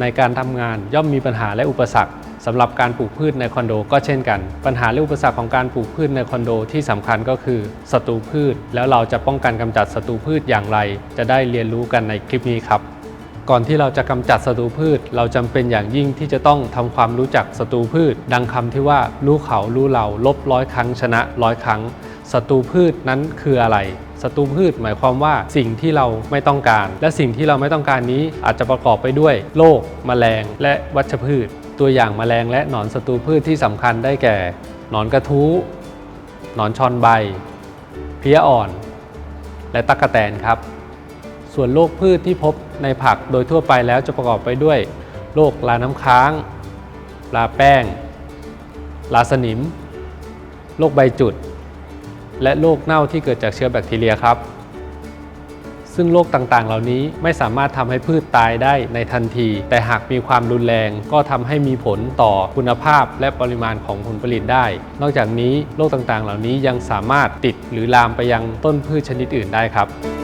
ในการทำงานย่อมมีปัญหาและอุปสรรคสำหรับการปลูกพืชในคอนโดก็เช่นกัน ปัญหาและอุปสรรคของการปลูกพืชในคอนโดที่สำคัญก็คือศัตรูพืช แล้วเราจะป้องกันกำจัดศัตรูพืชอย่างไร จะได้เรียนรู้กันในคลิปนี้ครับ ก่อนที่เราจะกำจัดศัตรูพืช เราจำเป็นอย่างยิ่งที่จะต้องทำความรู้จักศัตรูพืช ดังคำที่ว่ารู้เขารู้เราลบร้อยครั้งชนะร้อยครั้ง ศัตรูพืชนั้นคืออะไรศัตรูพืชหมายความว่าสิ่งที่เราไม่ต้องการ และสิ่งที่เราไม่ต้องการนี้อาจจะประกอบไปด้วยโรคแมลง และวัชพืช ตัวอย่างแมลงและหนอนศัตรูพืชที่สำคัญได้แก่ หนอนกระทู้ หนอนชอนใบ เพี้ยอ่อน และตั๊กแตนครับ ส่วนโรคพืชที่พบในผักโดยทั่วไปแล้วจะประกอบไปด้วยโรคลาน้ำค้าง ลาแป้ง ลาสนิม โรคใบจุด และโรคเน่าที่เกิดจากเชื้อแบคทีเรียครับ ซึ่งโรคต่างๆ เหล่านี้ไม่สามารถทำให้พืชตายได้ในทันที แต่หากมีความรุนแรงก็ทำให้มีผลต่อคุณภาพและปริมาณของผลผลิตได้ นอกจากนี้โรคต่างๆ เหล่านี้ยังสามารถติดหรือลามไปยังต้นพืชชนิดอื่นได้ครับ